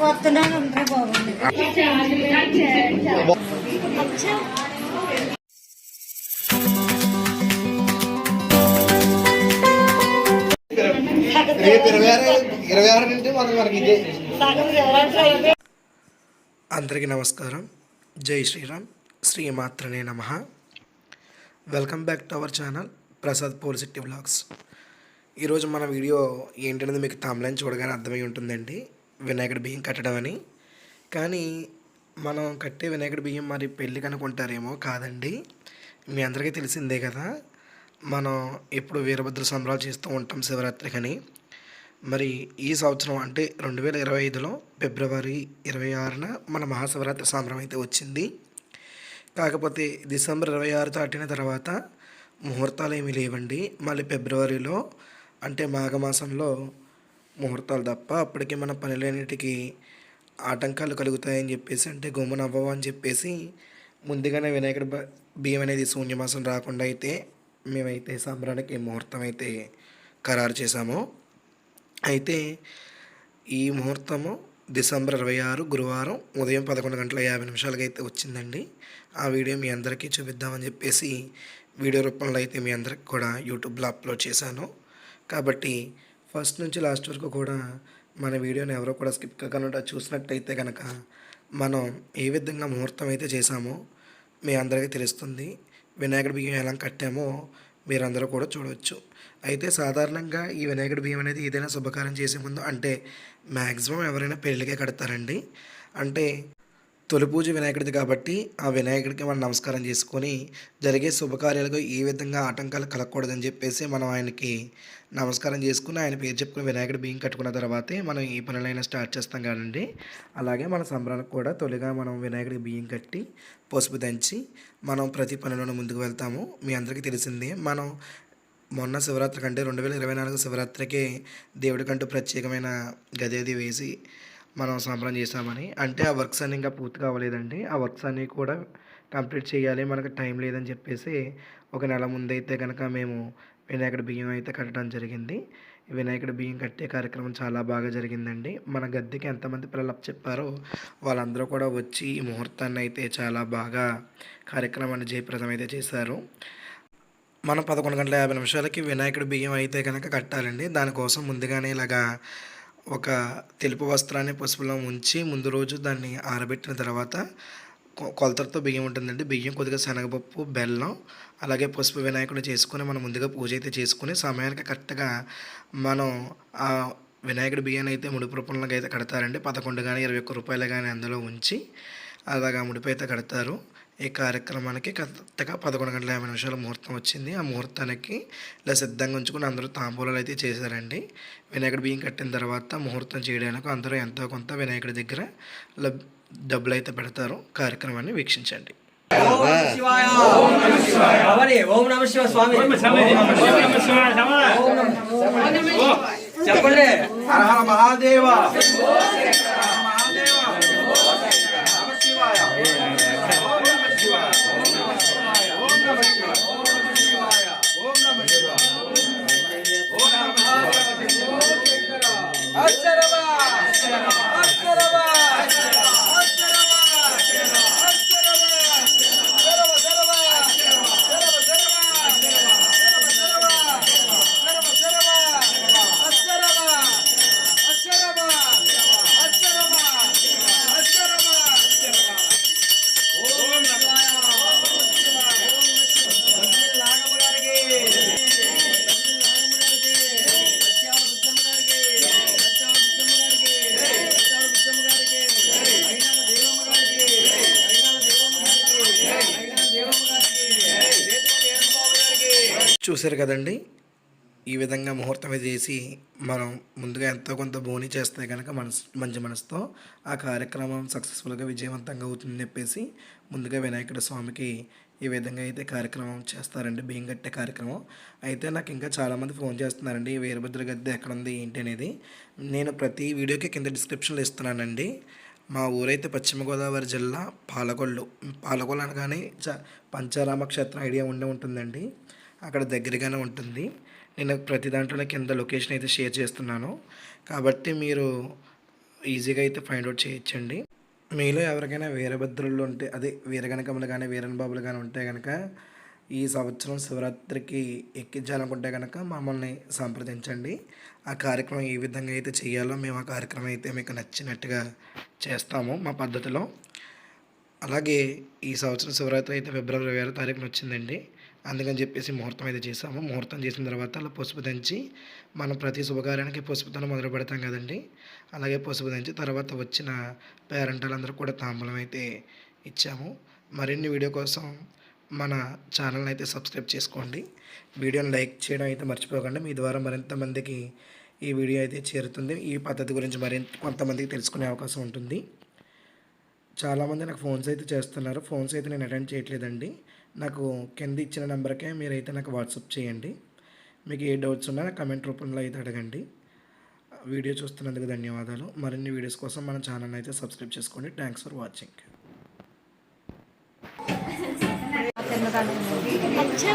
వస్తున్నాను అందరూ రేపు ఇరవై ఆరు ఇరవై ఆరు నుండి మనకి మనకి ఇదే. అందరికీ నమస్కారం. జై శ్రీరామ్. శ్రీమాత్రనే నమ. Welcome back to our channel Prasad పోలిసిటీ blogs ఈరోజు మన వీడియో ఏంటనేది మీకు తమిళని చూడగానే అర్థమై ఉంటుందండి. వినాయకుడి బియ్యం కట్టడం అని కానీ మనం కట్టే వినాయకుడి బియ్యం మరి పెళ్ళి కనుకుంటారేమో కాదండి. మీ అందరికీ తెలిసిందే కదా. మనం ఎప్పుడు వీరభద్ర సంబరాలు చేస్తూ ఉంటాం శివరాత్రికని మరి ఈ సంవత్సరం అంటే రెండు వేల ఇరవై ఐదులో ఫిబ్రవరి ఇరవై ఆరున మన మహాశివరాత్రి సంబరం అయితే వచ్చింది. కాకపోతే డిసెంబర్ ఇరవై ఆరు దాటిన తర్వాత ముహూర్తాలు ఏమీ లేవండి. మళ్ళీ ఫిబ్రవరిలో అంటే మాఘమాసంలో ముహూర్తాలు తప్ప అప్పటికి మన పనులన్నిటికీ ఆటంకాలు కలుగుతాయని చెప్పేసి అంటే గుమ్మన అవ్వవు అని చెప్పేసి ముందుగానే వినాయకుడి బ- బియ్యం అనేది శూన్యమాసం రాకుండా అయితే మేమైతే సంబరానికి ముహూర్తం అయితే ఖరారు చేశాము. అయితే ఈ ముహూర్తము డిసెంబర్ ఇరవై ఆరు గురువారం ఉదయం పదకొండు గంటల యాభై నిమిషాలకి అయితే వచ్చిందండి. ఆ వీడియో మీ అందరికీ చూపిద్దామని చెప్పేసి వీడియో రూపంలో అయితే మీ అందరికి కూడా యూట్యూబ్లో అప్లోడ్ చేశాను. కాబట్టి ఫస్ట్ నుంచి లాస్ట్ వరకు కూడా మన వీడియోని ఎవరో కూడా స్కిప్ కాకుండా చూసినట్టయితే కనుక మనం ఏ విధంగా ముహూర్తం అయితే చేశామో మీ అందరికీ తెలుస్తుంది. వినాయకుడి బియ్యం ఎలా కట్టామో మీరందరూ కూడా చూడవచ్చు అయితే సాధారణంగా ఈ వినాయకుడి బియ్యం అనేది ఏదైనా శుభకార్యం చేసే ముందు అంటే మ్యాక్సిమం ఎవరైనా పెళ్ళికే కడతారండి. అంటే తొలి పూజ వినాయకుడిది కాబట్టి ఆ వినాయకుడికి మనం నమస్కారం చేసుకొని జరిగే శుభకార్యాలకు ఏ విధంగా ఆటంకాలు కలగకూడదని చెప్పేసి మనం ఆయనకి నమస్కారం చేసుకుని ఆయన పేరు చెప్పుకుని వినాయకుడి బియ్యం కట్టుకున్న తర్వాతే మనం ఈ పనులైనా స్టార్ట్ చేస్తాం కానండి. అలాగే మన సంబరానికి కూడా తొలిగా మనం వినాయకుడికి బియ్యం కట్టి పసుపు దంచి మనం ప్రతి పనిలోనూ ముందుకు వెళ్తాము. మీ అందరికీ తెలిసిందే మనం మొన్న శివరాత్రి కంటే రెండు వేల ఇరవై నాలుగు శివరాత్రికి దేవుడికంటూ ప్రత్యేకమైన గదేది వేసి మనం సంబరం చేసామని. అంటే ఆ వర్క్స్ అన్నీ ఇంకా పూర్తిగా అవ్వలేదండి ఆ వర్క్స్ అన్నీ కూడా కంప్లీట్ చేయాలి మనకు టైం లేదని చెప్పేసి ఒక నెల ముందైతే కనుక మేము వినాయకుడి బియ్యం అయితే కట్టడం జరిగింది. వినాయకుడి బియ్యం కట్టే కార్యక్రమం చాలా బాగా జరిగిందండి. మన గద్దెకి ఎంతమంది పిల్లలు చెప్పారో వాళ్ళందరూ కూడా వచ్చి ఈ ముహూర్తాన్ని అయితే చాలా బాగా కార్యక్రమాన్ని జయప్రదం అయితే చేశారు. మనం పదకొండు గంటల యాభై నిమిషాలకి వినాయకుడి బియ్యం అయితే కనుక కట్టాలండి. దానికోసం ముందుగానే ఇలాగా ఒక తెలుపు వస్త్రాన్ని పసుపులో ఉంచి ముందు రోజు దాన్ని ఆరబెట్టిన తర్వాత కొ- కొలతలతో బియ్యం ఉంటుందండి. బియ్యం కొద్దిగా శనగపప్పు బెల్లం అలాగే పసుపు వినాయకుడు చేసుకుని మనం ముందుగా పూజ అయితే చేసుకుని సమయానికి కరెక్ట్గా మనం ఆ వినాయకుడి బియ్యాన్ని అయితే ముడుపు అయితే కడతారండి. పదకొండు కానీ ఇరవై ఒక్క రూపాయలు కానీ అందులో ఉంచి అలాగా ముడిపు అయితే కడతారు. ఈ కార్యక్రమానికి కరెక్ట్గా పదకొండు గంటల యాభై నిమిషాల ముహూర్తం వచ్చింది. ఆ ముహూర్తానికి ఇలా సిద్ధంగా ఉంచుకుని అందరూ తాంబూలాలు అయితే చేశారండి. వినాయకుడి బియ్యం కట్టిన తర్వాత ముహూర్తం చేయడానికి అందరూ ఎంతో కొంత వినాయకుడి దగ్గర డబ్బులు అయితే పెడతారు. కార్యక్రమాన్ని వీక్షించండి. ఓం నమ శివ స్వామి చెప్పండి. హర హర మహాదేవ. చూశారు కదండి? ఈ విధంగా ముహూర్తం అది చేసి మనం ముందుగా ఎంతో కొంత బోని చేస్తే కనుక మనసు మంచి మనసుతో ఆ కార్యక్రమం సక్సెస్ఫుల్గా విజయవంతంగా అవుతుందని చెప్పేసి ముందుగా వినాయకుడి స్వామికి ఈ విధంగా అయితే కార్యక్రమం చేస్తారండి. బియ్యం కట్టే కార్యక్రమం. అయితే నాకు ఇంకా చాలామంది ఫోన్ చేస్తున్నారండి ఈ వీరభద్ర గద్దె ఎక్కడ ఉంది? ఏంటి? అనేది. నేను ప్రతి వీడియోకి కింద డిస్క్రిప్షన్లో ఇస్తున్నానండి. మా ఊరైతే పశ్చిమ గోదావరి జిల్లా పాలకొల్లు. పాలకొల్లు అనగానే చ పంచారామ క్షేత్రం ఐడియా ఉండే ఉంటుందండి. అక్కడ దగ్గరగానే ఉంటుంది. నేను ప్రతి దాంట్లో కింద లొకేషన్ అయితే షేర్ చేస్తున్నాను. కాబట్టి మీరు ఈజీగా అయితే ఫైండ్ అవుట్ చేయొచ్చండి. మీలో ఎవరికైనా వీరభద్రులు ఉంటే అదే వీరగణకములు కానీ వీరన్ బాబులు కానీ ఉంటే కనుక ఈ సంవత్సరం శివరాత్రికి ఎక్కించాలనుకుంటే కనుక మమ్మల్ని సంప్రదించండి. ఆ కార్యక్రమం ఏ విధంగా అయితే చేయాలో మేము ఆ కార్యక్రమం అయితే మీకు నచ్చినట్టుగా చేస్తాము మా పద్ధతిలో. అలాగే ఈ సంవత్సరం శివరాత్రి అయితే ఫిబ్రవరి ఇరవై ఆరో తారీఖున వచ్చిందండి. అందుకని చెప్పేసి ముహూర్తం అయితే చేసాము ముహూర్తం చేసిన తర్వాత అలా పసుపు దంచి మనం ప్రతి శుభకార్యానికి పసుపుతోనే మొదలు పెడతాం కదండి. అలాగే పసుపు దంచి తర్వాత వచ్చిన పేరెంటాలందరూ కూడా తాంబూలం అయితే ఇచ్చాము. మరిన్ని వీడియో కోసం మన ఛానల్ని అయితే సబ్స్క్రైబ్ చేసుకోండి. వీడియోని లైక్ చేయడం అయితే మర్చిపోకండి. మీ ద్వారా మరింత మందికి ఈ వీడియో అయితే చేరుతుంది. ఈ పద్ధతి గురించి మరింత కొంతమందికి తెలుసుకునే అవకాశం ఉంటుంది. చాలామంది నాకు ఫోన్స్ అయితే చేస్తున్నారు. ఫోన్స్ అయితే నేను అటెండ్ చేయట్లేదండి. నాకు కింద ఇచ్చిన నెంబర్కే మీరైతే నాకు వాట్సాప్ చేయండి. మీకు ఏ డౌట్స్ ఉన్నా కమెంట్ రూపంలో అయితే అడగండి. వీడియో చూస్తున్నందుకు ధన్యవాదాలు. మరిన్ని వీడియోస్ కోసం మన ఛానల్ అయితే సబ్స్క్రైబ్ చేసుకోండి. థ్యాంక్స్ ఫర్ వాచింగ్ అచ్చా.